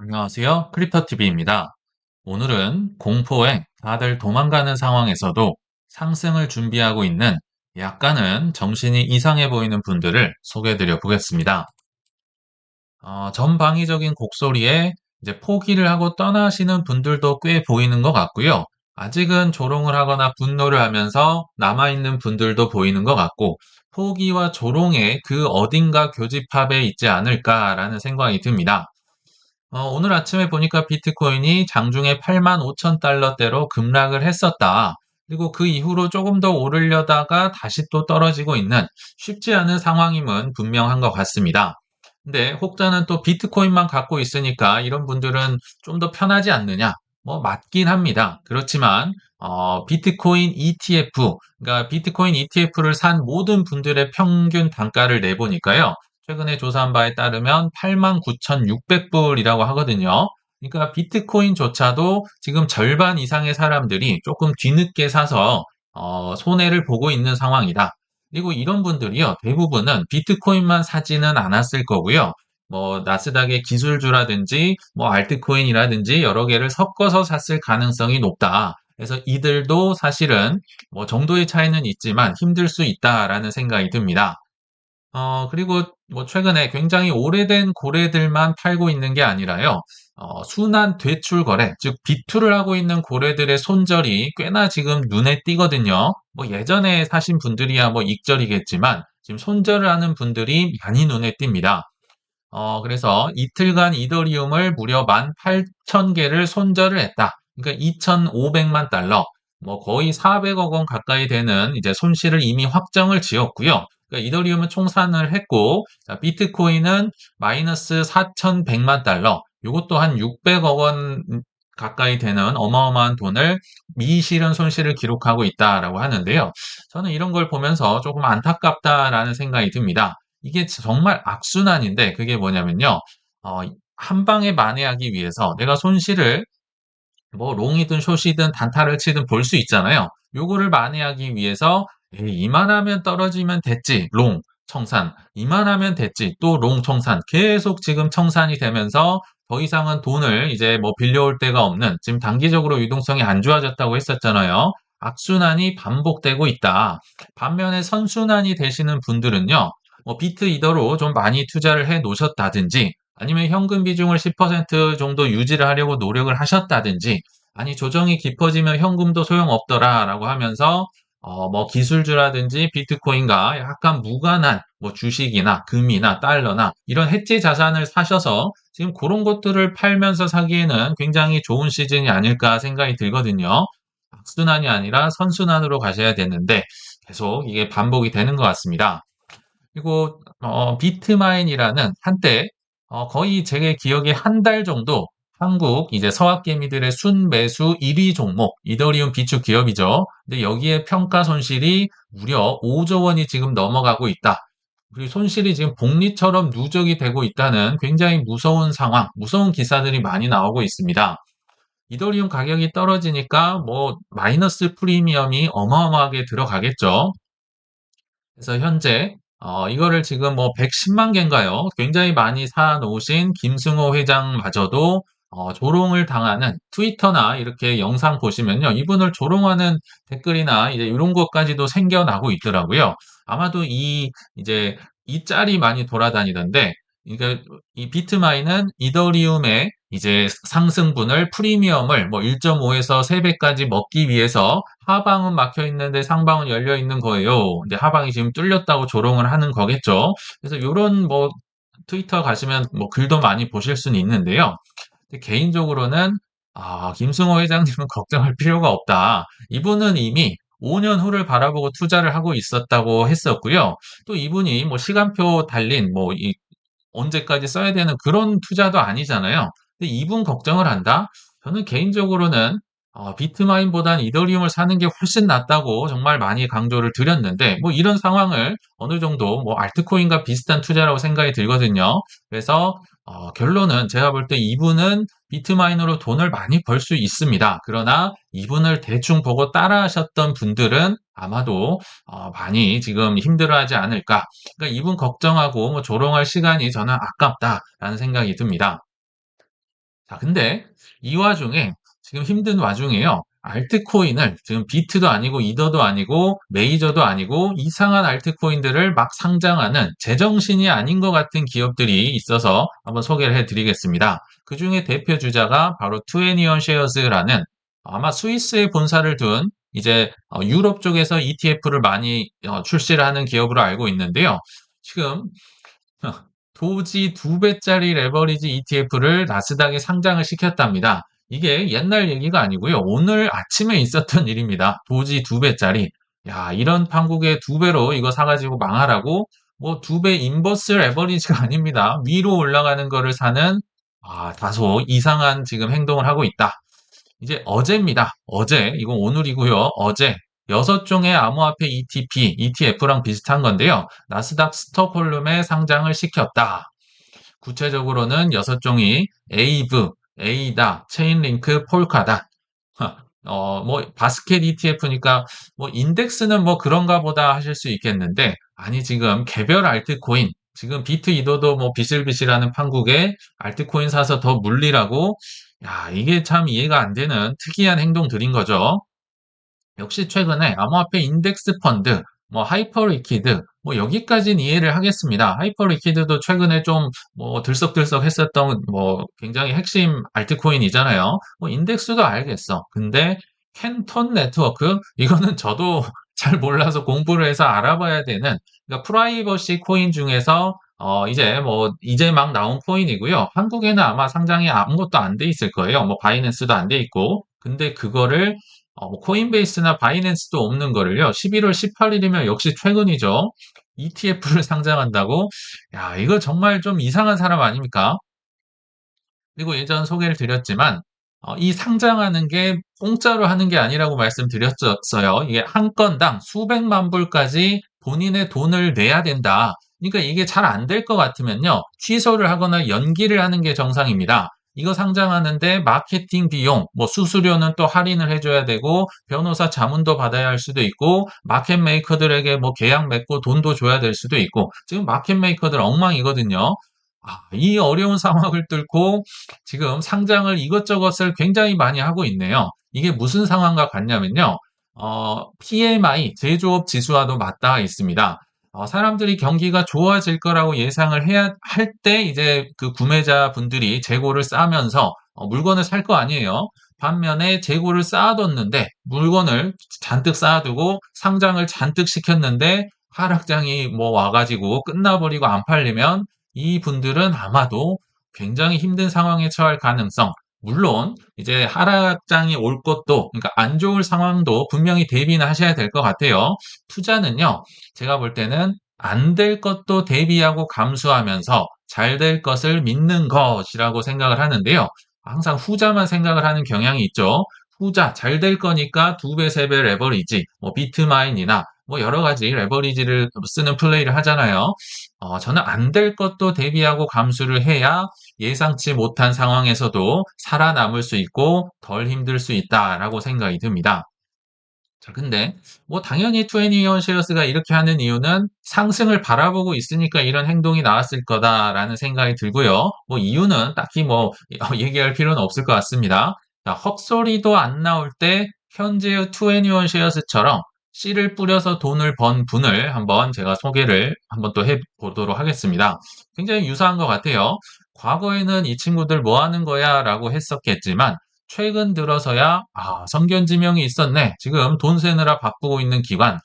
안녕하세요. 크립토TV입니다. 오늘은 공포에 다들 도망가는 상황에서도 상승을 준비하고 있는 약간은 정신이 이상해 보이는 분들을 소개해 드려 보겠습니다. 어, 전방위적인 곡소리에 이제 포기를 하고 떠나시는 분들도 꽤 보이는 것 같고요. 아직은 조롱을 하거나 분노를 하면서 남아있는 분들도 보이는 것 같고, 포기와 조롱의 그 어딘가 교집합에 있지 않을까라는 생각이 듭니다. 어, 오늘 아침에 보니까 비트코인이 장중에 8만 5천 달러대로 급락을 했었다. 그리고 그 이후로 조금 더 오르려다가 다시 또 떨어지고 있는 쉽지 않은 상황임은 분명한 것 같습니다. 근데 혹자는 또 비트코인만 갖고 있으니까 이런 분들은 좀 더 편하지 않느냐? 뭐 맞긴 합니다. 그렇지만 어, 비트코인 ETF, 그러니까 비트코인 ETF를 산 모든 분들의 평균 단가를 내보니까요. 최근에 조사한 바에 따르면 89,600불이라고 하거든요. 그러니까 비트코인조차도 지금 절반 이상의 사람들이 조금 뒤늦게 사서 어, 손해를 보고 있는 상황이다. 그리고 이런 분들이요, 대부분은 비트코인만 사지는 않았을 거고요. 뭐, 나스닥의 기술주라든지, 뭐, 알트코인이라든지 여러 개를 섞어서 샀을 가능성이 높다. 그래서 이들도 사실은 뭐 정도의 차이는 있지만 힘들 수 있다라는 생각이 듭니다. 어, 그리고 뭐 최근에 굉장히 오래된 고래들만 팔고 있는 게 아니라요. 어, 순환 대출 거래, 즉 비투를 하고 있는 고래들의 손절이 꽤나 지금 눈에 띄거든요. 뭐 예전에 사신 분들이야 뭐 익절이겠지만 지금 손절을 하는 분들이 많이 눈에 띕니다. 어, 그래서 이틀간 이더리움을 무려 18,000개를 손절을 했다. 그러니까 2,500만 달러, 뭐 거의 400억 원 가까이 되는 이제 손실을 이미 확정을 지었고요. 그러니까 이더리움은 총산을 했고, 자, 비트코인은 마이너스 4,100만 달러, 이것도 한 600억 원 가까이 되는 어마어마한 돈을 미실현 손실을 기록하고 있다라고 하는데요. 저는 이런 걸 보면서 조금 안타깝다라는 생각이 듭니다. 이게 정말 악순환인데 그게 뭐냐면요. 어, 한 방에 만회하기 위해서 내가 손실을 뭐 롱이든 숏이든 단타를 치든 볼 수 있잖아요. 요거를 만회하기 위해서 에이, 이만하면 떨어지면 됐지. 롱 청산. 이만하면 됐지. 또 롱 청산. 계속 지금 청산이 되면서 더 이상은 돈을 이제 뭐 빌려올 데가 없는 지금 단기적으로 유동성이 안 좋아졌다고 했었잖아요. 악순환이 반복되고 있다. 반면에 선순환이 되시는 분들은요. 뭐 비트 이더로 좀 많이 투자를 해 놓으셨다든지 아니면 현금 비중을 10% 정도 유지를 하려고 노력을 하셨다든지 아니 조정이 깊어지면 현금도 소용없더라라고 하면서 어, 뭐 기술주라든지 비트코인과 약간 무관한 뭐 주식이나 금이나 달러나 이런 해지 자산을 사셔서 지금 그런 것들을 팔면서 사기에는 굉장히 좋은 시즌이 아닐까 생각이 들거든요. 악순환이 아니라 선순환으로 가셔야 되는데 계속 이게 반복이 되는 것 같습니다. 그리고 어, 비트마인이라는 한때 어, 거의 제 기억에 한 달 정도 한국 이제 서학개미들의 순매수 1위 종목 이더리움 비축 기업이죠. 근데 여기에 평가 손실이 무려 5조 원이 지금 넘어가고 있다. 그리고 손실이 지금 복리처럼 누적이 되고 있다는 굉장히 무서운 상황, 무서운 기사들이 많이 나오고 있습니다. 이더리움 가격이 떨어지니까 뭐 마이너스 프리미엄이 어마어마하게 들어가겠죠. 그래서 현재 어, 이거를 지금 뭐 110만 개인가요? 굉장히 많이 사 놓으신 김승호 회장마저도 어, 조롱을 당하는 트위터나 이렇게 영상 보시면요. 이분을 조롱하는 댓글이나 이제 이런 것까지도 생겨나고 있더라고요. 아마도 이 이제 이 짤이 많이 돌아다니던데 그러니까 이 비트마인은 이더리움의 이제 상승분을 프리미엄을 뭐 1.5에서 3배까지 먹기 위해서 하방은 막혀 있는데 상방은 열려 있는 거예요. 근데 하방이 지금 뚫렸다고 조롱을 하는 거겠죠. 그래서 이런 뭐 트위터 가시면 뭐 글도 많이 보실 수는 있는데요. 개인적으로는 아, 김승호 회장님은 걱정할 필요가 없다. 이분은 이미 5년 후를 바라보고 투자를 하고 있었다고 했었고요. 또 이분이 뭐 시간표 달린 뭐 이 언제까지 써야 되는 그런 투자도 아니잖아요. 근데 이분 걱정을 한다? 저는 개인적으로는 어, 비트마인보단 이더리움을 사는 게 훨씬 낫다고 정말 많이 강조를 드렸는데 뭐 이런 상황을 어느 정도 뭐 알트코인과 비슷한 투자라고 생각이 들거든요. 그래서 어, 결론은 제가 볼 때 이분은 비트마인으로 돈을 많이 벌 수 있습니다. 그러나 이분을 대충 보고 따라 하셨던 분들은 아마도 어, 많이 지금 힘들어하지 않을까. 그러니까 이분 걱정하고 뭐 조롱할 시간이 저는 아깝다라는 생각이 듭니다. 자, 근데 이 와중에 지금 힘든 와중에요. 알트코인을 지금 비트도 아니고 이더도 아니고 메이저도 아니고 이상한 알트코인들을 막 상장하는 제정신이 아닌 것 같은 기업들이 있어서 한번 소개를 해드리겠습니다. 그 중에 대표 주자가 바로 투애니언 쉐어즈라는 아마 스위스에 본사를 둔 이제 어, 유럽 쪽에서 ETF를 많이 어, 출시를 하는 기업으로 알고 있는데요. 지금 도지 두 배짜리 레버리지 ETF를 나스닥에 상장을 시켰답니다. 이게 옛날 얘기가 아니고요. 오늘 아침에 있었던 일입니다. 도지 두 배짜리. 야, 이런 판국에 두 배로 이거 사가지고 망하라고? 뭐 두 배 인버스 레버리지가 아닙니다. 위로 올라가는 거를 사는 아, 다소 이상한 지금 행동을 하고 있다. 이제 어제입니다. 어제, 이건 오늘이고요. 어제 여섯 종의 암호화폐 ETP, ETF랑 비슷한 건데요. 나스닥 스톡홀름에 상장을 시켰다. 구체적으로는 여섯 종이 에이브, 에이다, 체인링크, 폴카다. 어, 뭐, 바스켓 ETF니까, 뭐, 인덱스는 뭐 그런가 보다 하실 수 있겠는데, 아니, 지금 개별 알트코인, 지금 비트 이도도 뭐 비실비실하는 판국에 알트코인 사서 더 물리라고, 야, 이게 참 이해가 안 되는 특이한 행동들인 거죠. 역시 최근에 암호화폐 인덱스 펀드, 뭐 하이퍼 리퀴드, 뭐 여기까지는 이해를 하겠습니다. 하이퍼 리퀴드도 최근에 좀 뭐 들썩들썩 했었던 뭐 굉장히 핵심 알트코인이잖아요. 뭐 인덱스도 알겠어. 근데 캔톤 네트워크 이거는 저도 잘 몰라서 공부를 해서 알아봐야 되는 그러니까 프라이버시 코인 중에서 어 이제 뭐 이제 막 나온 코인이고요. 한국에는 아마 상장이 아무것도 안 돼 있을 거예요. 뭐 바이낸스도 안 돼 있고. 근데 그거를 어, 뭐 코인베이스나 바이낸스도 없는 거를요. 11월 18일이면 역시 최근이죠. ETF를 상장한다고? 야, 이거 정말 좀 이상한 사람 아닙니까? 그리고 예전 소개를 드렸지만 어, 이 상장하는 게 공짜로 하는 게 아니라고 말씀드렸어요. 이게 한 건당 수백만 불까지 본인의 돈을 내야 된다. 그러니까 이게 잘 안 될 것 같으면요. 취소를 하거나 연기를 하는 게 정상입니다. 이거 상장하는데 마케팅 비용, 뭐 수수료는 또 할인을 해줘야 되고 변호사 자문도 받아야 할 수도 있고 마켓 메이커들에게 뭐 계약 맺고 돈도 줘야 될 수도 있고 지금 마켓 메이커들 엉망이거든요. 아, 이 어려운 상황을 뚫고 지금 상장을 이것저것을 굉장히 많이 하고 있네요. 이게 무슨 상황과 같냐면요. 어, PMI, 제조업 지수와도 맞닿아 있습니다. 어, 사람들이 경기가 좋아질 거라고 예상을 해야 할 때 이제 그 구매자 분들이 재고를 쌓으면서 어, 물건을 살 거 아니에요. 반면에 재고를 쌓아뒀는데 물건을 잔뜩 쌓아두고 상장을 잔뜩 시켰는데 하락장이 뭐 와가지고 끝나버리고 안 팔리면 이 분들은 아마도 굉장히 힘든 상황에 처할 가능성 물론 이제 하락장이 올 것도 그러니까 안 좋을 상황도 분명히 대비는 하셔야 될 것 같아요. 투자는요. 제가 볼 때는 안 될 것도 대비하고 감수하면서 잘 될 것을 믿는 것이라고 생각을 하는데요. 항상 후자만 생각을 하는 경향이 있죠. 후자 잘 될 거니까 두 배, 세 배 레버리지, 뭐 비트마인이나 뭐 여러 가지 레버리지를 쓰는 플레이를 하잖아요. 어, 저는 안 될 것도 대비하고 감수를 해야 예상치 못한 상황에서도 살아남을 수 있고 덜 힘들 수 있다라고 생각이 듭니다. 자, 근데 뭐 당연히 투애니언 쉐어스가 이렇게 하는 이유는 상승을 바라보고 있으니까 이런 행동이 나왔을 거다라는 생각이 들고요. 뭐 이유는 딱히 뭐 얘기할 필요는 없을 것 같습니다. 자, 헛소리도 안 나올 때 현재의 투애니언 쉐어스처럼 씨를 뿌려서 돈을 번 분을 한번 제가 소개를 한번 또 해보도록 하겠습니다. 굉장히 유사한 것 같아요. 과거에는 이 친구들 뭐 하는 거야 라고 했었겠지만 최근 들어서야 아 성견지명이 있었네. 지금 돈 세느라 바쁘고 있는 기관.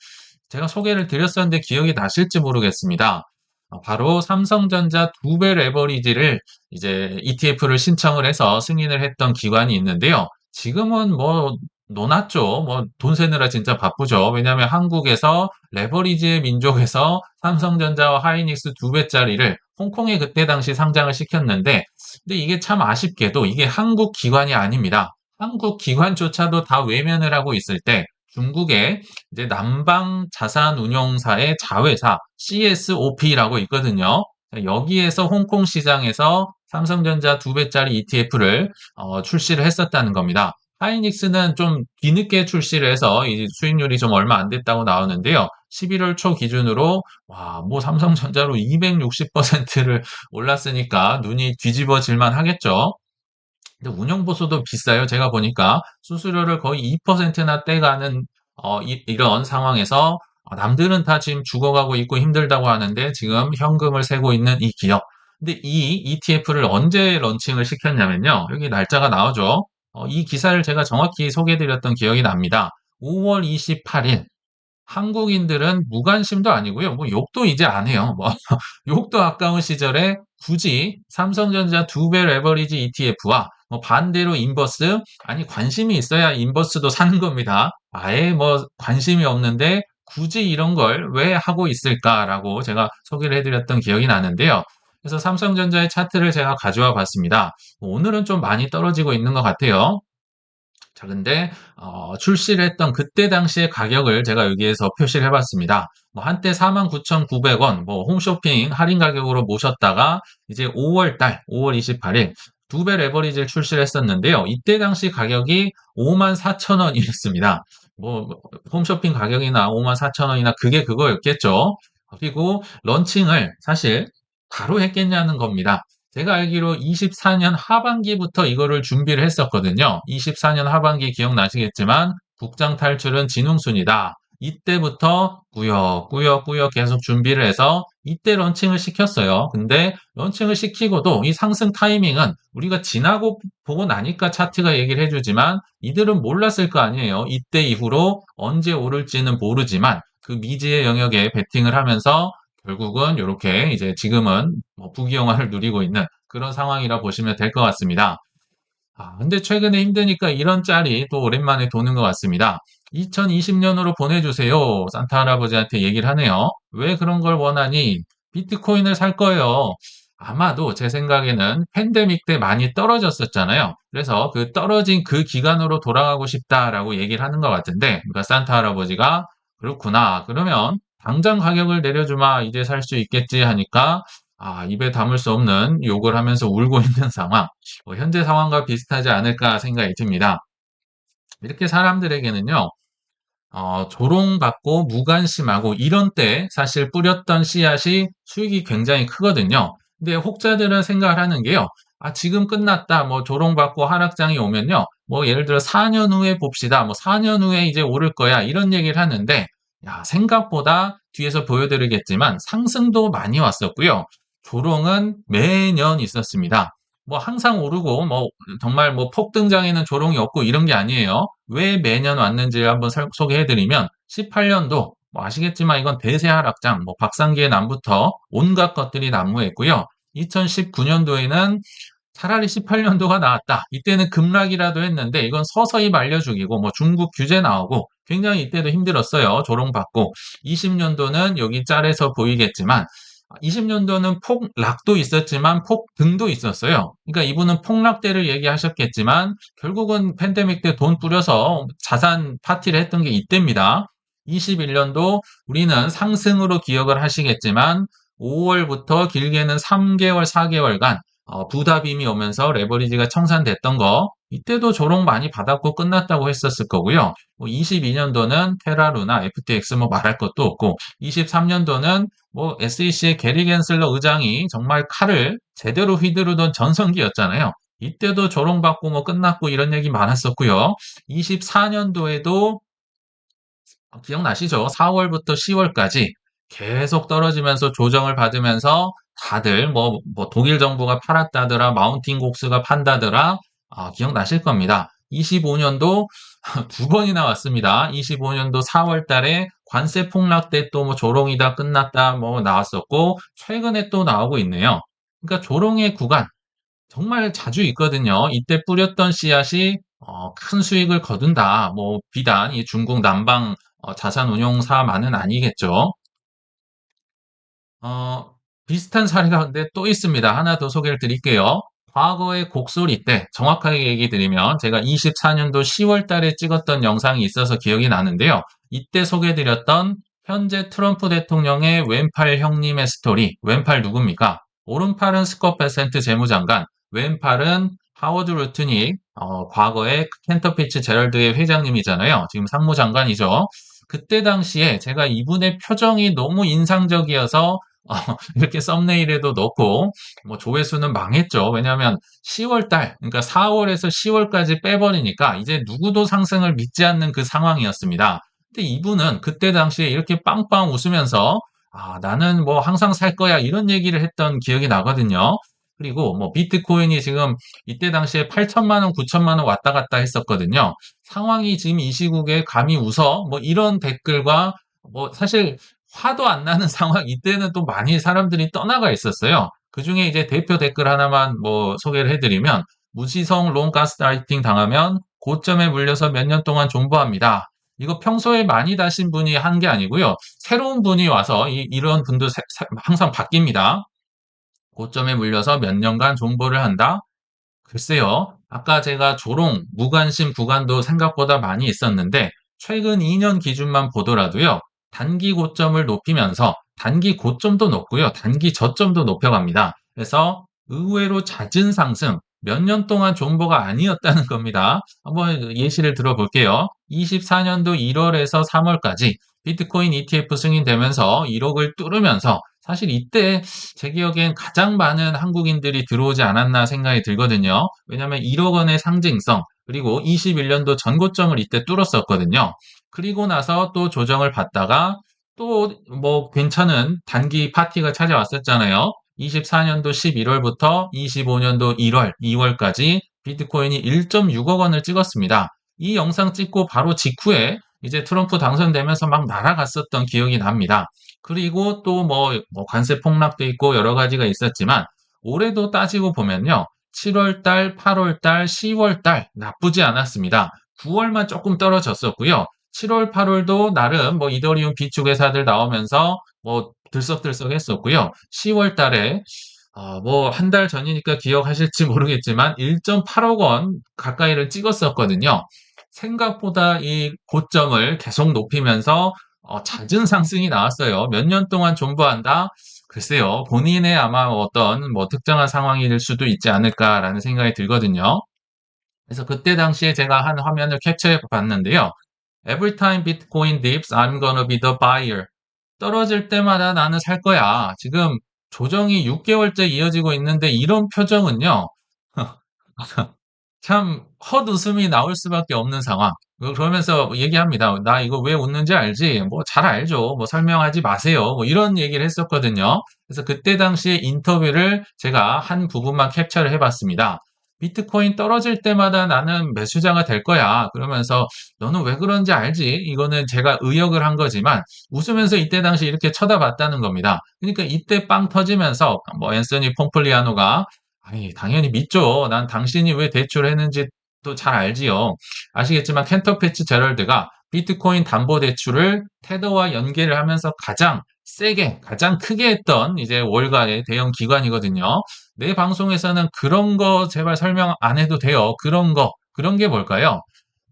제가 소개를 드렸었는데 기억이 나실지 모르겠습니다. 아, 바로 삼성전자 두 배 레버리지를 이제 ETF를 신청을 해서 승인을 했던 기관이 있는데요. 지금은 뭐 노났죠. 뭐 돈 세느라 진짜 바쁘죠. 왜냐하면 한국에서 레버리지의 민족에서 삼성전자와 하이닉스 두 배짜리를 홍콩에 그때 당시 상장을 시켰는데 근데 이게 참 아쉽게도 이게 한국 기관이 아닙니다. 한국 기관조차도 다 외면을 하고 있을 때 중국의 이제 남방 자산 운용사의 자회사 CSOP라고 있거든요. 여기에서 홍콩 시장에서 삼성전자 두 배짜리 ETF를 어, 출시를 했었다는 겁니다. 하이닉스는 좀 뒤늦게 출시를 해서 이 수익률이 좀 얼마 안 됐다고 나오는데요. 11월 초 기준으로 와, 뭐 삼성전자로 260%를 올랐으니까 눈이 뒤집어질만 하겠죠. 근데 운영보수도 비싸요. 제가 보니까 수수료를 거의 2%나 떼가는 어, 이, 런 상황에서 어, 남들은 다 지금 죽어가고 있고 힘들다고 하는데 지금 현금을 세고 있는 이 기업. 근데 이 ETF를 언제 런칭을 시켰냐면요. 여기 날짜가 나오죠. 어, 이 기사를 제가 정확히 소개해드렸던 기억이 납니다. 5월 28일. 한국인들은 무관심도 아니고요. 뭐 욕도 이제 안 해요. 뭐 욕도 아까운 시절에 굳이 삼성전자 두 배 레버리지 ETF와 뭐 반대로 인버스 아니 관심이 있어야 인버스도 사는 겁니다. 아예 뭐 관심이 없는데 굳이 이런 걸 왜 하고 있을까라고 제가 소개를 해드렸던 기억이 나는데요. 그래서 삼성전자의 차트를 제가 가져와 봤습니다. 오늘은 좀 많이 떨어지고 있는 것 같아요. 자, 근데 어, 출시를 했던 그때 당시의 가격을 제가 여기에서 표시를 해봤습니다. 뭐 한때 49,900원, 뭐 홈쇼핑 할인 가격으로 모셨다가 이제 5월 달, 5월 28일 두배 레버리지를 출시를 했었는데요. 이때 당시 가격이 54,000원이었습니다. 뭐 홈쇼핑 가격이나 54,000원이나 그게 그거였겠죠. 그리고 런칭을 사실 바로 했겠냐는 겁니다. 제가 알기로 24년 하반기부터 이거를 준비를 했었거든요. 24년 하반기 기억나시겠지만 국장 탈출은 진흥순이다. 이때부터 꾸역꾸역꾸역 계속 준비를 해서 이때 런칭을 시켰어요. 근데 런칭을 시키고도 이 상승 타이밍은 우리가 지나고 보고 나니까 차트가 얘기를 해주지만 이들은 몰랐을 거 아니에요. 이때 이후로 언제 오를지는 모르지만 그 미지의 영역에 베팅을 하면서 결국은 이렇게 이제 지금은 뭐 부귀영화를 누리고 있는 그런 상황이라 보시면 될 것 같습니다. 아, 근데 최근에 힘드니까 이런 짤이 또 오랜만에 도는 것 같습니다. 2020년으로 보내주세요. 산타 할아버지한테 얘기를 하네요. 왜 그런 걸 원하니? 비트코인을 살 거예요. 아마도 제 생각에는 팬데믹 때 많이 떨어졌었잖아요. 그래서 그 떨어진 그 기간으로 돌아가고 싶다라고 얘기를 하는 것 같은데, 그러니까 산타 할아버지가 그렇구나. 그러면 당장 가격을 내려주마 이제 살 수 있겠지 하니까 아, 입에 담을 수 없는 욕을 하면서 울고 있는 상황. 뭐 현재 상황과 비슷하지 않을까 생각이 듭니다. 이렇게 사람들에게는요, 어, 조롱받고 무관심하고 이런 때 사실 뿌렸던 씨앗이 수익이 굉장히 크거든요. 근데 혹자들은 생각을 하는 게요. 아, 지금 끝났다. 뭐 조롱받고 하락장이 오면요. 뭐 예를 들어 4년 후에 봅시다. 뭐 4년 후에 이제 오를 거야. 이런 얘기를 하는데 야, 생각보다 뒤에서 보여드리겠지만 상승도 많이 왔었고요. 조롱은 매년 있었습니다. 뭐 항상 오르고 뭐 정말 뭐 폭등장에는 조롱이 없고 이런 게 아니에요. 왜 매년 왔는지 한번 소개해드리면 18년도 뭐 아시겠지만 이건 대세 하락장, 뭐 박상기의 남부터 온갖 것들이 난무했고요. 2019년도에는 차라리 18년도가 나왔다. 이때는 급락이라도 했는데 이건 서서히 말려 죽이고 뭐 중국 규제 나오고 굉장히 이때도 힘들었어요. 조롱받고 20년도는 여기 짤에서 보이겠지만 20년도는 폭락도 있었지만 폭등도 있었어요. 그러니까 이분은 폭락대를 얘기하셨겠지만 결국은 팬데믹 때 돈 뿌려서 자산 파티를 했던 게 이때입니다. 21년도 우리는 상승으로 기억을 하시겠지만 5월부터 길게는 3개월, 4개월간 어, 부다빔이 오면서 레버리지가 청산됐던 거 이때도 조롱 많이 받았고 끝났다고 했었을 거고요. 뭐 22년도는 테라루나 FTX 뭐 말할 것도 없고 23년도는 뭐 SEC의 게리 겐슬러 의장이 정말 칼을 제대로 휘두르던 전성기였잖아요. 이때도 조롱받고 뭐 끝났고 이런 얘기 많았었고요. 24년도에도 기억나시죠? 4월부터 10월까지 계속 떨어지면서 조정을 받으면서 다들 뭐, 뭐 독일 정부가 팔았다더라, 마운틴 곡스가 판다더라, 아, 기억나실 겁니다. 25년도 두 번이나 왔습니다. 25년도 4월 달에 관세 폭락 때 또 뭐 조롱이다 끝났다 뭐 나왔었고 최근에 또 나오고 있네요. 그러니까 조롱의 구간 정말 자주 있거든요. 이때 뿌렸던 씨앗이 어, 큰 수익을 거둔다. 뭐 비단 이 중국 남방 어, 자산운용사만은 아니겠죠. 어, 비슷한 사례가 근데 또 있습니다. 하나 더 소개를 드릴게요. 과거의 곡소리 때 정확하게 얘기 드리면 제가 24년도 10월 달에 찍었던 영상이 있어서 기억이 나는데요. 이때 소개드렸던 현재 트럼프 대통령의 왼팔 형님의 스토리. 왼팔 누굽니까? 오른팔은 스콧 베센트 재무장관, 왼팔은 하워드 루트닉, 어, 과거의 켄터피치 제럴드의 회장님이잖아요. 지금 상무장관이죠. 그때 당시에 제가 이분의 표정이 너무 인상적이어서 어, 이렇게 썸네일에도 넣고 뭐 조회수는 망했죠. 왜냐하면 10월 달, 그러니까 4월에서 10월까지 빼버리니까 이제 누구도 상승을 믿지 않는 그 상황이었습니다. 근데 이분은 그때 당시에 이렇게 빵빵 웃으면서 아, 나는 뭐 항상 살 거야 이런 얘기를 했던 기억이 나거든요. 그리고 뭐 비트코인이 지금 이때 당시에 8천만 원, 9천만 원 왔다 갔다 했었거든요. 상황이 지금 이 시국에 감히 웃어 뭐 이런 댓글과 뭐 사실 화도 안 나는 상황 이때는 또 많이 사람들이 떠나가 있었어요. 그 중에 이제 대표 댓글 하나만 뭐 소개를 해드리면 무지성 롱 가스라이팅 당하면 고점에 물려서 몇 년 동안 존버합니다. 이거 평소에 많이 다신 분이 한 게 아니고요. 새로운 분이 와서 이, 런 분도 세, 세, 항상 바뀝니다. 고점에 물려서 몇 년간 존버를 한다? 글쎄요. 아까 제가 조롱, 무관심 구간도 생각보다 많이 있었는데 최근 2년 기준만 보더라도요. 단기 고점을 높이면서 단기 고점도 높고요. 단기 저점도 높여갑니다. 그래서 의외로 잦은 상승, 몇 년 동안 존버가 아니었다는 겁니다. 한번 예시를 들어볼게요. 24년도 1월에서 3월까지 비트코인 ETF 승인되면서 1억을 뚫으면서 사실 이때 제 기억엔 가장 많은 한국인들이 들어오지 않았나 생각이 들거든요. 왜냐하면 1억 원의 상징성 그리고 21년도 전고점을 이때 뚫었었거든요. 그리고 나서 또 조정을 받다가 또 뭐 괜찮은 단기 파티가 찾아왔었잖아요. 24년도 11월부터 25년도 1월, 2월까지 비트코인이 1.6억 원을 찍었습니다. 이 영상 찍고 바로 직후에 이제 트럼프 당선되면서 막 날아갔었던 기억이 납니다. 그리고 또 뭐, 뭐 관세 폭락도 있고 여러 가지가 있었지만 올해도 따지고 보면요. 7월 달, 8월 달, 10월 달 나쁘지 않았습니다. 9월만 조금 떨어졌었고요. 7월, 8월도 나름 뭐 이더리움 비축 회사들 나오면서 뭐 들썩들썩 했었고요. 10월 달에 어, 뭐한 달 전이니까 기억하실지 모르겠지만 1.8억 원 가까이를 찍었었거든요. 생각보다 이 고점을 계속 높이면서 어, 잦은 상승이 나왔어요. 몇 년 동안 존버한다? 글쎄요, 본인의 아마 어떤 뭐 특정한 상황일 수도 있지 않을까라는 생각이 들거든요. 그래서 그때 당시에 제가 한 화면을 캡처해 봤는데요. Every time Bitcoin dips, I'm gonna be the buyer. 떨어질 때마다 나는 살 거야. 지금 조정이 6개월째 이어지고 있는데 이런 표정은요. 참 헛웃음이 나올 수밖에 없는 상황. 그러면서 얘기합니다. 나 이거 왜 웃는지 알지? 뭐 잘 알죠. 뭐 설명하지 마세요. 뭐 이런 얘기를 했었거든요. 그래서 그때 당시에 인터뷰를 제가 한 부분만 캡처를 해봤습니다. 비트코인 떨어질 때마다 나는 매수자가 될 거야. 그러면서 너는 왜 그런지 알지? 이거는 제가 의역을 한 거지만 웃으면서 이때 당시 이렇게 쳐다봤다는 겁니다. 그러니까 이때 빵 터지면서 뭐 앤서니 폼플리아노가 아니 당연히 믿죠. 난 당신이 왜 대출했는지 또 잘 알지요. 아시겠지만 켄터패치 제럴드가 비트코인 담보 대출을 테더와 연계를 하면서 가장 세게, 가장 크게 했던 이제 월가의 대형 기관이거든요. 내 방송에서는 그런 거 제발 설명 안 해도 돼요. 그런 거. 그런 게 뭘까요?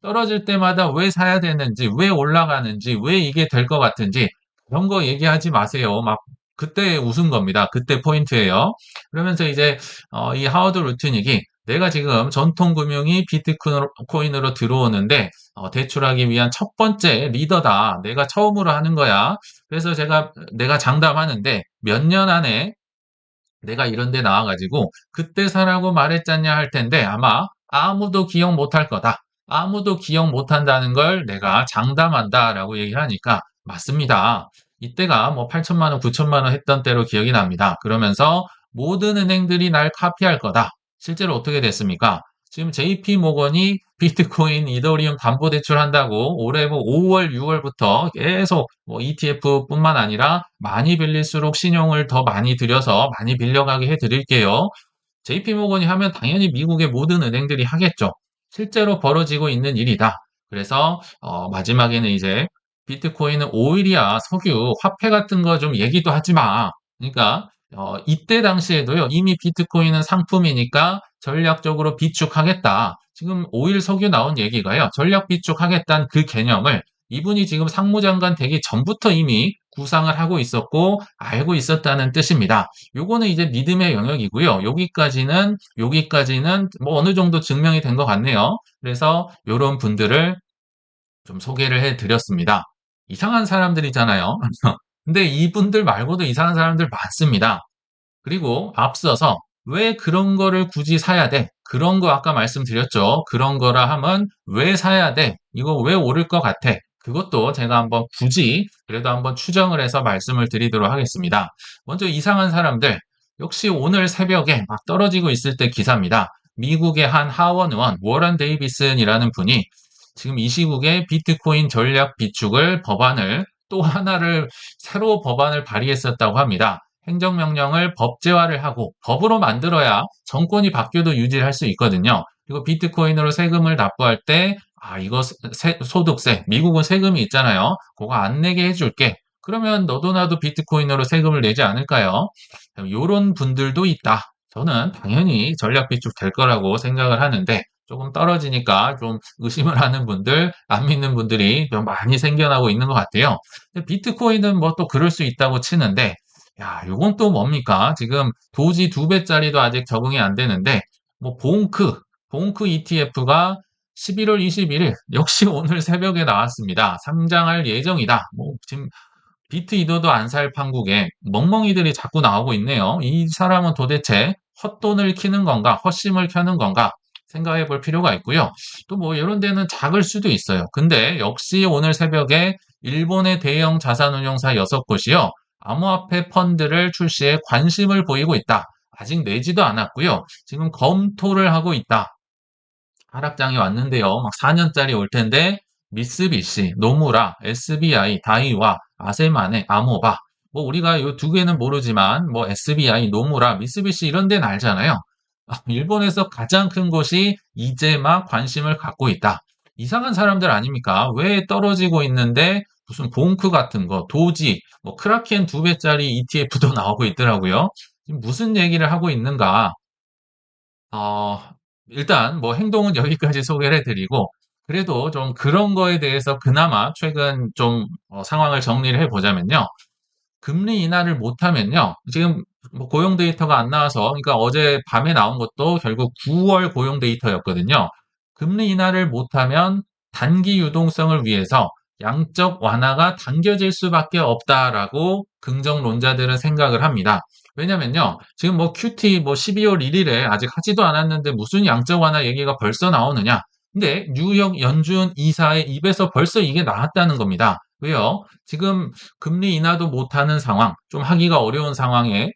떨어질 때마다 왜 사야 되는지, 왜 올라가는지, 왜 이게 될 것 같은지, 그런 거 얘기하지 마세요. 막, 그때 웃은 겁니다. 그때 포인트예요. 그러면서 이제, 어, 이 하워드 루트닉이 내가 지금 전통금융이 비트코인으로 들어오는데, 어, 대출하기 위한 첫 번째 리더다. 내가 처음으로 하는 거야. 그래서 제가, 내가 장담하는데, 몇 년 안에 내가 이런 데 나와가지고 그때 사라고 말했잖냐 할 텐데 아마 아무도 기억 못할 거다. 아무도 기억 못한다는 걸 내가 장담한다 라고 얘기를 하니까 맞습니다. 이때가 뭐 8천만 원, 9천만 원 했던 때로 기억이 납니다. 그러면서 모든 은행들이 날 카피할 거다. 실제로 어떻게 됐습니까? 지금 JP 모건이 비트코인, 이더리움 담보 대출 한다고 올해 뭐 5월, 6월부터 계속 뭐 ETF뿐만 아니라 많이 빌릴수록 신용을 더 많이 들여서 많이 빌려가게 해드릴게요. JP 모건이 하면 당연히 미국의 모든 은행들이 하겠죠. 실제로 벌어지고 있는 일이다. 그래서 어, 마지막에는 이제 비트코인은 오일이야 석유, 화폐 같은 거 좀 얘기도 하지 마. 그러니까 어, 이때 당시에도요 이미 비트코인은 상품이니까 전략적으로 비축하겠다. 지금 오일 석유 나온 얘기가요. 전략 비축하겠다는 그 개념을 이분이 지금 상무장관 되기 전부터 이미 구상을 하고 있었고 알고 있었다는 뜻입니다. 요거는 이제 믿음의 영역이고요. 여기까지는 여기까지는 뭐 어느 정도 증명이 된 것 같네요. 그래서 이런 분들을 좀 소개를 해 드렸습니다. 이상한 사람들이잖아요. 근데 이분들 말고도 이상한 사람들 많습니다. 그리고 앞서서 왜 그런 거를 굳이 사야 돼? 그런 거 아까 말씀드렸죠. 그런 거라 하면 왜 사야 돼? 이거 왜 오를 것 같아? 그것도 제가 한번 굳이 그래도 한번 추정을 해서 말씀을 드리도록 하겠습니다. 먼저 이상한 사람들 역시 오늘 새벽에 막 떨어지고 있을 때 기사입니다. 미국의 한 하원 의원 워런 데이비슨이라는 분이 지금 이 시국에 비트코인 전략 비축을 법안을 또 하나를 새로 법안을 발의했었다고 합니다. 행정명령을 법제화를 하고 법으로 만들어야 정권이 바뀌어도 유지를 할수 있거든요. 그리고 비트코인으로 세금을 납부할 때, 아, 이거 세, 소득세, 미국은 세금이 있잖아요. 그거 안 내게 해줄게. 그러면 너도 나도 비트코인으로 세금을 내지 않을까요? 이런 분들도 있다. 저는 당연히 전략 비축 될 거라고 생각을 하는데, 조금 떨어지니까 좀 의심을 하는 분들, 안 믿는 분들이 좀 많이 생겨나고 있는 것 같아요. 비트코인은 뭐 또 그럴 수 있다고 치는데, 야, 요건 또 뭡니까? 지금 도지 두 배짜리도 아직 적응이 안 되는데, 뭐, 봉크, 봉크 ETF가 11월 21일, 역시 오늘 새벽에 나왔습니다. 상장할 예정이다. 뭐, 지금 비트 이도도 안 살 판국에 멍멍이들이 자꾸 나오고 있네요. 이 사람은 도대체 헛돈을 키는 건가, 헛심을 켜는 건가, 생각해 볼 필요가 있고요. 또 뭐 이런 데는 작을 수도 있어요. 근데 역시 오늘 새벽에 일본의 대형 자산운용사 6곳이요. 암호화폐 펀드를 출시해 관심을 보이고 있다. 아직 내지도 않았고요. 지금 검토를 하고 있다. 하락장이 왔는데요. 막 4년짜리 올 텐데 미쓰비시, 노무라, SBI, 다이와, 아세마네, 아모바. 뭐 우리가 이 두 개는 모르지만 뭐 SBI, 노무라, 미쓰비시 이런 데는 알잖아요. 아, 일본에서 가장 큰 곳이 이제 막 관심을 갖고 있다. 이상한 사람들 아닙니까? 왜 떨어지고 있는데 무슨 봉크 같은 거, 도지, 뭐 크라켄 두 배짜리 ETF도 나오고 있더라고요. 무슨 얘기를 하고 있는가? 어, 일단 뭐 행동은 여기까지 소개를 해드리고 그래도 좀 그런 거에 대해서 그나마 최근 좀 어, 상황을 정리를 해보자면요. 금리 인하를 못하면요. 지금 뭐 고용 데이터가 안 나와서 그러니까 어제 밤에 나온 것도 결국 9월 고용 데이터였거든요. 금리 인하를 못하면 단기 유동성을 위해서 양적 완화가 당겨질 수밖에 없다라고 긍정론자들은 생각을 합니다. 왜냐면요. 지금 뭐 QT 뭐 12월 1일에 아직 하지도 않았는데 무슨 양적 완화 얘기가 벌써 나오느냐. 근데 뉴욕 연준 이사의 입에서 벌써 이게 나왔다는 겁니다. 왜요? 지금 금리 인하도 못하는 상황, 좀 하기가 어려운 상황에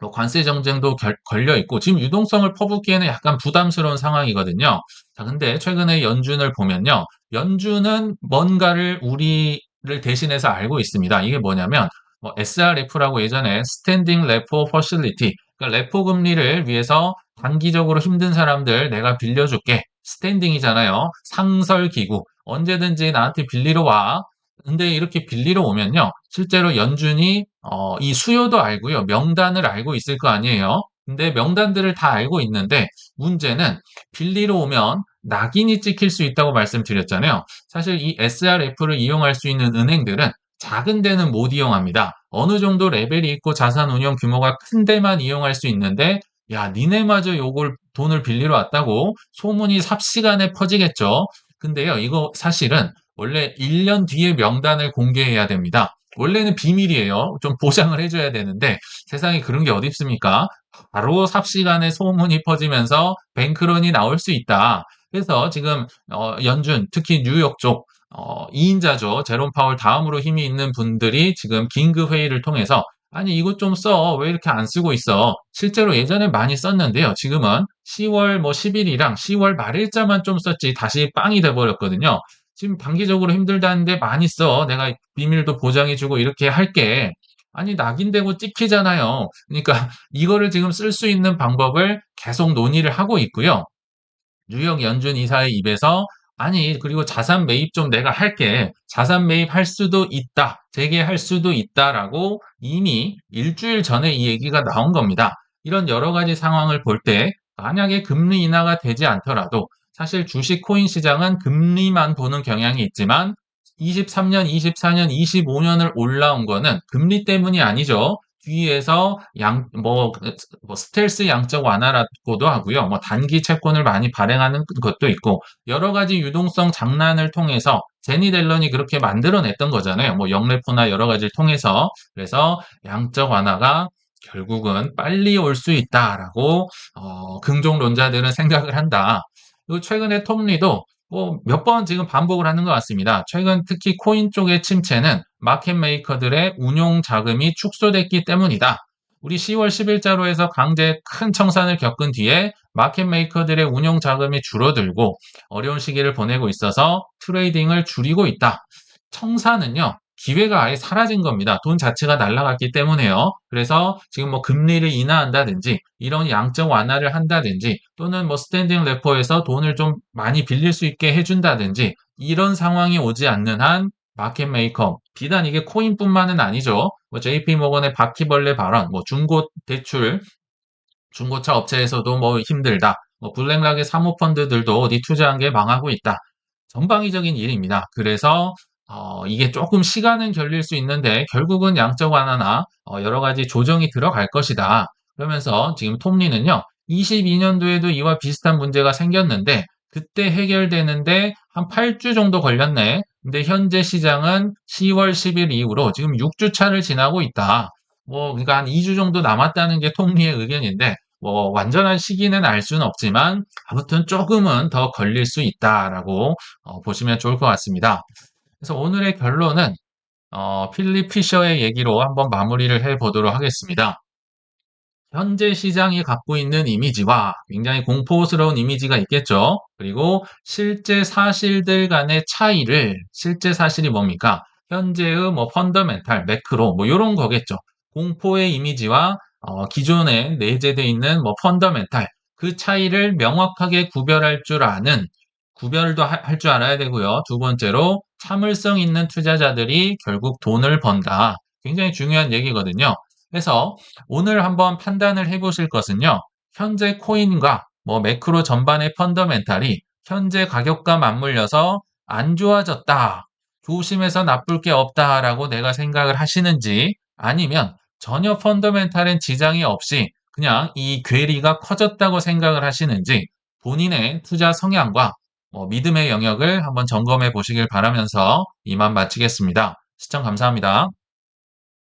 뭐 관세 정쟁도 결, 걸려 있고 지금 유동성을 퍼붓기에는 약간 부담스러운 상황이거든요. 자, 근데 최근에 연준을 보면요. 연준은 뭔가를 우리를 대신해서 알고 있습니다. 이게 뭐냐면 뭐 SRF라고 예전에 스탠딩 레포 퍼실리티 그러니까 레포 금리를 위해서 단기적으로 힘든 사람들 내가 빌려줄게. 스탠딩이잖아요. 상설 기구. 언제든지 나한테 빌리러 와. 근데 이렇게 빌리러 오면요. 실제로 연준이 어, 이 수요도 알고요. 명단을 알고 있을 거 아니에요. 근데 명단들을 다 알고 있는데 문제는 빌리러 오면 낙인이 찍힐 수 있다고 말씀드렸잖아요. 사실 이 SRF를 이용할 수 있는 은행들은 작은 데는 못 이용합니다. 어느 정도 레벨이 있고 자산 운용 규모가 큰 데만 이용할 수 있는데 야, 니네마저 요걸 돈을 빌리러 왔다고 소문이 삽시간에 퍼지겠죠. 근데요, 이거 사실은 원래 1년 뒤에 명단을 공개해야 됩니다. 원래는 비밀이에요. 좀 보장을 해줘야 되는데 세상에 그런 게 어디 있습니까? 바로 삽시간에 소문이 퍼지면서 뱅크런이 나올 수 있다. 그래서 지금 어, 연준, 특히 뉴욕 쪽 어, 2인자죠. 제롬 파월 다음으로 힘이 있는 분들이 지금 긴급 회의를 통해서 아니 이것 좀 써. 왜 이렇게 안 쓰고 있어? 실제로 예전에 많이 썼는데요. 지금은 10월 뭐 10일이랑 10월 말일자만 좀 썼지 다시 빵이 돼 버렸거든요. 지금 단기적으로 힘들다는데 많이 써. 내가 비밀도 보장해주고 이렇게 할게. 아니 낙인되고 찍히잖아요. 그러니까 이거를 지금 쓸 수 있는 방법을 계속 논의를 하고 있고요. 뉴욕 연준 이사의 입에서 아니 그리고 자산 매입 좀 내가 할게. 자산 매입 할 수도 있다. 재개할 수도 있다라고 이미 일주일 전에 이 얘기가 나온 겁니다. 이런 여러 가지 상황을 볼 때 만약에 금리 인하가 되지 않더라도 사실 주식 코인 시장은 금리만 보는 경향이 있지만 23년, 24년, 25년을 올라온 거는 금리 때문이 아니죠. 뒤에서 양, 뭐, 뭐 스텔스 양적 완화라고도 하고요. 뭐 단기 채권을 많이 발행하는 것도 있고 여러 가지 유동성 장난을 통해서 제니 델런이 그렇게 만들어냈던 거잖아요. 뭐 영래포나 여러 가지를 통해서 그래서 양적 완화가 결국은 빨리 올 수 있다라고 어, 긍정론자들은 생각을 한다. 최근에 톱리도 뭐 몇 번 지금 반복을 하는 것 같습니다. 최근 특히 코인 쪽의 침체는 마켓 메이커들의 운용 자금이 축소됐기 때문이다. 우리 10월 10일자로에서 강제 큰 청산을 겪은 뒤에 마켓 메이커들의 운용 자금이 줄어들고 어려운 시기를 보내고 있어서 트레이딩을 줄이고 있다. 청산은요, 기회가 아예 사라진 겁니다. 돈 자체가 날아갔기 때문에요. 그래서 지금 뭐 금리를 인하한다든지 이런 양적 완화를 한다든지 또는 뭐 스탠딩 레포에서 돈을 좀 많이 빌릴 수 있게 해준다든지 이런 상황이 오지 않는 한 마켓 메이커 비단 이게 코인뿐만은 아니죠. 뭐 JP 모건의 바퀴벌레 발언, 뭐 중고 대출 중고차 업체에서도 뭐 힘들다. 뭐 블랙락의 사모펀드들도 어디 투자한 게 망하고 있다. 전방위적인 일입니다. 그래서 어, 이게 조금 시간은 걸릴 수 있는데 결국은 양적 완화나 어, 여러 가지 조정이 들어갈 것이다. 그러면서 지금 톱니는요. 22년도에도 이와 비슷한 문제가 생겼는데 그때 해결되는데 한 8주 정도 걸렸네. 근데 현재 시장은 10월 10일 이후로 지금 6주 차를 지나고 있다. 뭐 그러니까 한 2주 정도 남았다는 게 톱니의 의견인데 뭐 완전한 시기는 알 수는 없지만 아무튼 조금은 더 걸릴 수 있다라고 어, 보시면 좋을 것 같습니다. 그래서 오늘의 결론은 어, 필립 피셔의 얘기로 한번 마무리를 해보도록 하겠습니다. 현재 시장이 갖고 있는 이미지와 굉장히 공포스러운 이미지가 있겠죠. 그리고 실제 사실들 간의 차이를 실제 사실이 뭡니까? 현재의 뭐 펀더멘탈, 매크로 뭐 이런 거겠죠. 공포의 이미지와 어, 기존에 내재되어 있는 뭐 펀더멘탈 그 차이를 명확하게 구별할 줄 아는 구별도 할 줄 알아야 되고요. 두 번째로 참을성 있는 투자자들이 결국 돈을 번다. 굉장히 중요한 얘기거든요. 그래서 오늘 한번 판단을 해보실 것은요. 현재 코인과 뭐 매크로 전반의 펀더멘탈이 현재 가격과 맞물려서 안 좋아졌다. 조심해서 나쁠 게 없다라고 내가 생각을 하시는지 아니면 전혀 펀더멘탈엔 지장이 없이 그냥 이 괴리가 커졌다고 생각을 하시는지 본인의 투자 성향과 뭐 믿음의 영역을 한번 점검해 보시길 바라면서 이만 마치겠습니다. 시청 감사합니다.